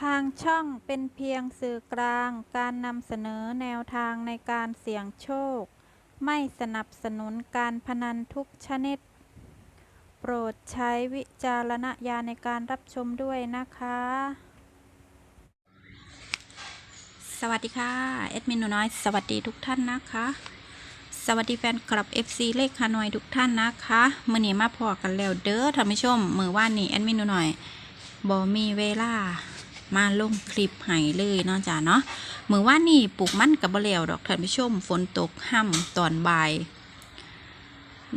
ทางช่องเป็นเพียงสื่อกลางการนำเสนอแนวทางในการเสี่ยงโชค ไม่สนับสนุนการพนันทุกชนิด โปรดใช้วิจารณญาณในการรับชมด้วยนะคะ สวัสดีค่ะเอ็ดมินหนูน้อย สวัสดีทุกท่านนะคะ สวัสดีแฟนคลับ FC เลขฮานอยทุกท่านนะคะมื่อนี้มาพอกันแล้วเด้อท่านผู้ชมมือว่านนี้แอดมินหนูน้อยบอมีเวลา มาลงคลิปให้เลยเนาะจ้าเนาะมือว่านนี้ปลูกมันกับบแล้วดอกท่านผู้ชม ฝนตกห่ำตอนบ่าย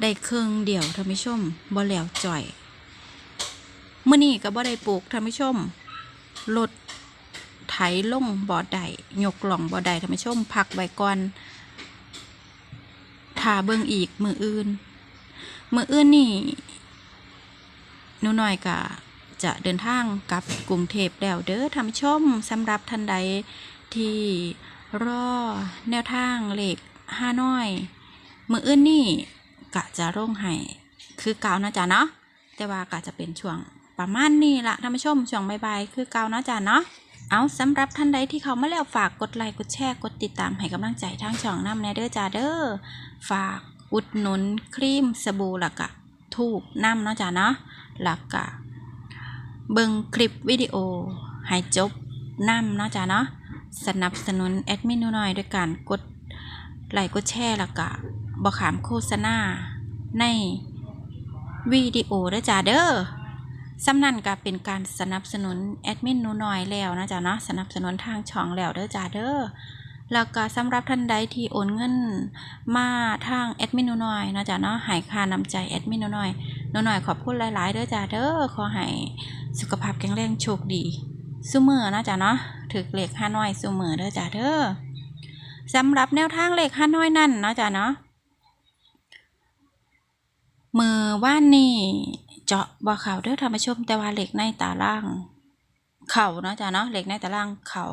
ได้เครื่องเดียวท่านผู้ชมบ่แล้วจ่อยเมื่อนี้ก็บ่ได้ปลูกท่านผู้ชมรถไถลงบ่อใดยกหล่องบ่อใดท่านผู้ชมพักไว้ก่อนถ้าเบิ่งอีกมืออื่น มืออื่นนี่หนูหน่อยก็ จะเดินทางกลับกรุงเทพแล้วเด้อท่านผู้ชมสำหรับท่านใดที่รอแนวทางเลขห้าน้อย มืออื่นนี่กะจะร่งให้คือเก่านะจ๊ะเนาะแต่ว่ากะจะเป็นช่วงประมาณนี้ละท่านผู้ชมช่วงบ่ายๆคือเก่านะจ๊ะเนาะเอาสำหรับท่านใดที่เขามาแล้วฝากกดไลค์กดแชร์กดติดตามให้กำลังใจทางช่องน้ำแนเดอร์จาเดอร์ฝากอุดหนุนครีมสบู่หลักกะถูกน้ำเนาะจ้าเนาะหลักกะ เบิ่งคลิปวิดีโอให้จบน้ำเนาะจ้าเนาะสนับสนุนแอดมินหน่อยด้วยการกดไลค์กดแชร์หลักกะบอกขามโฆษณาในวิดีโอด้วยจ้าเด้อสำนันก็เป็นการสนับสนุนแอดมินหนูน้อยแล้วนะจ๊ะเนาะสนับสนุนทางช่องแล้วเด้อจ้าเด้อแล้วก็สำหรับท่านใดที่โอนเงินมาทางแอดมินหนูน้อยนะจ๊ะเนาะให้ค่านำใจแอดมินหนูน้อยหนูน้อยขอบคุณหลาย ๆ เด้อจ้าเด้อขอให้ สุขภาพแข็งแรงโชคดีซุมือนะจ๊ะเนาะถึกเลขห้าน้อยซุมือเด้อจ้าเด้อสำหรับแนวทางเลขห้าน้อยนั่นนะจ้ะเนาะมือว่านนี่เจาะบ่อเข่าเด้อท่านผู้ชมแต่ว่าเหล็กในตาล่าง เข่าเนาะจ้ะเนาะเหล็กในตาล่างเข่า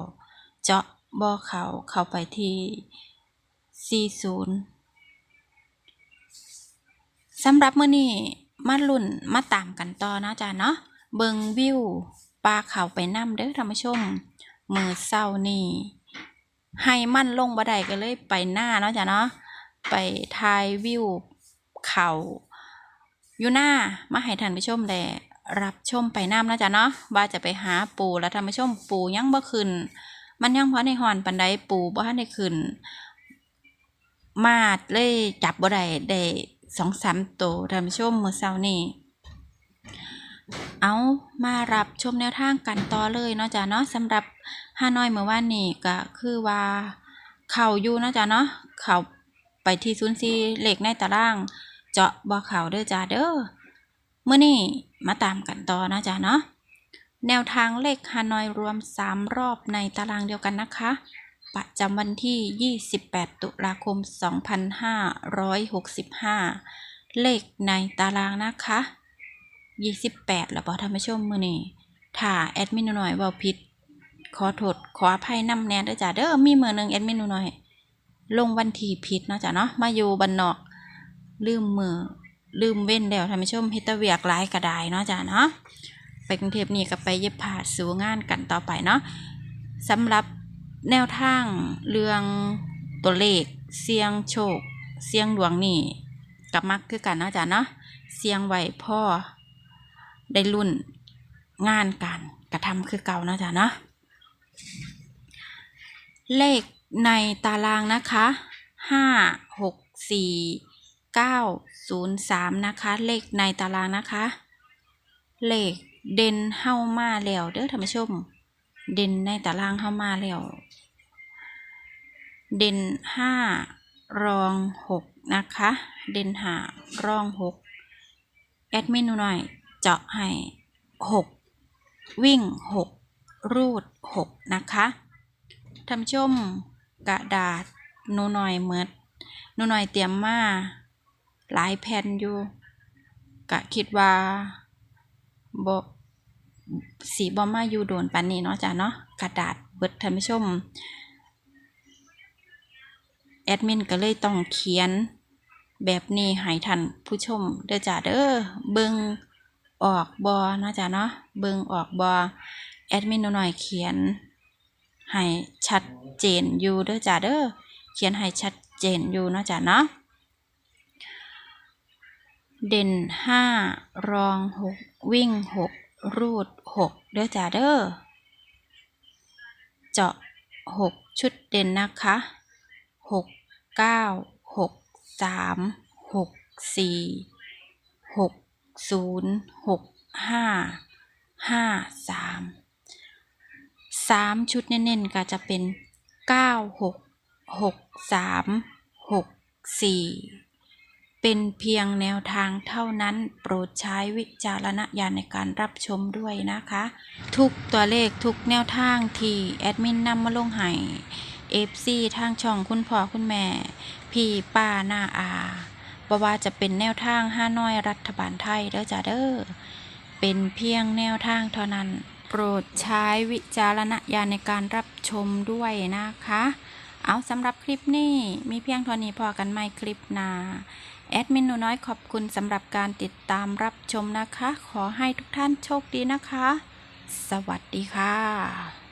เจาะบ่อเข่าเข้าไปที่40สำหรับมื้อนี้มาลุ่นมาตามกันต่อนะจ้ะเนาะ เบิงวิวปลาเข่าไปนํเด้อท่านผู้ชม มือเศร้านี่ให้มันลงบ่ได้ก็เลยไปหน้าเนาะจ้ะเนาะไปถ่ายวิวเขาอยู่หน้ามาให้ท่านผู้ชมได้รับชมไปน้ำนะจ๊ะเนาะว่าจะไปหาปูแล้วท่านผู้ชมปูยังบ่ขึ้น มันยังพอในหอนปันไดปูบ่ทันได้ขึ้น มาดเลยจับบ่ได้ได้สองสามตัวท่านผู้ชมมื้อเช้านี้ เอามารับชมแนวทางกันต่อเลยเนาะจ๊ะเนาะสำหรับฮานอยเมื่อวานนี้ก็คือว่าเข่าอยู่เนาะจ๊ะเนาะเข่าไปที่ศูนย์ซีเลขในตาราง เจาะบ่อเข่าเด้อจ้าเด้อเมื่อนี้มาตามกันต่อนะจ๊ะเนาะแนวทางเลขฮานอยรวม 3 รอบในตารางเดียวกันนะคะ ประจำวันที่ 28 ตุลาคม 2565 เลขในตารางนะคะ 28แปดหล้วบอท่านผู้ชมมื่อนี้ถ้าแอดมินหน่อยเว่าผิด ขอโทษขออภัยนำแนนเด้อจ้าเด้อมีมือหนึ่งแอดมินหน่อย ลงวันที่ผิดเนาะจ้ะเนาะมาอยู่บันนอก ลืมมือลืมเว้นแล้วท่านผู้ชมเฮตเวียกหลายกระไดเนาะจ้ะเนาะไปกรุงเทพนี่ก็ไปเย็บผ้าสู่งานกันต่อไปเนาะสำหรับแนวทางเรื่องตัวเลขเสียงโชค เสียงดวงนี่กับมักคือกันเนาะจ้ะเนาะเสียงไหวพ่อ ได้รุ่นงานกันกระทำคือเก่านะจ้ะเนาะเลขในตารางนะคะห้าหกสี่903นะคะ เลขในตารางนะคะ เลขเด่นเฮ้ามาแล้วเด้อท่านผู้ชม เด่นในตารางเฮ้ามาแล้ว เด่นห้ารองหกนะคะ เด่นหารองหกแอดมินหน่อย เจาะให้หกวิ่งหกรูดหกนะคะท่านผู้ชมกระดาษนูหน่อยเมิดนูหน่อยเตรียมมา หลายแผ่นอยู่กะคิดว่าบสีบอมาอยู่โดนปันนี้เนาะจ้ะเนาะกระดาษเบิดท่านผู้ชมแอดมินก็เลยต้องเขียนแบบนี้ให้ท่านผู้ชมเด้อจ้ะเด้อเบิง ออกบอเนาะจ้ะเนาะเบิงออกบอแอดมินหน่อยเขียนให้ชัดเจนอยู่เด้อจ้าเด้อเขียนให้ชัดเจนอยู่เนาะจ้าเนาะเด่นห้ารองหกวิ่งหกรูดหกเด้อจ้าเด้อเจาะหกชุดเด่นนะคะหกเก้าหกสามหกสี่หก ศูนย์หกห้าห้าสามสามชุดเน้นๆก็จะเป็นเก้าหกหกสามหกสี่เป็นเพียงแนวทางเท่านั้นโปรดใช้วิจารณญาณในการรับชมด้วยนะคะ ทุกตัวเลขทุกแนวทางที่แอดมินนำมาลงให้เอฟซีทางช่องคุณพ่อคุณแม่ พี่ป้าหน้าอา บว่าจะเป็นแนวทางห้าน้อยรัฐบาลไทยเด้อจ้าเด้อ เป็นเพียงแนวทางเท่านั้น โปรดใช้วิจารณญาณในการรับชมด้วยนะคะ เอาสำหรับคลิปนี้มีเพียงเท่านี้พอกันไหมคลิปหน้าแอดมินหนูน้อยขอบคุณสำหรับการติดตามรับชมนะคะ ขอให้ทุกท่านโชคดีนะคะ สวัสดีค่ะ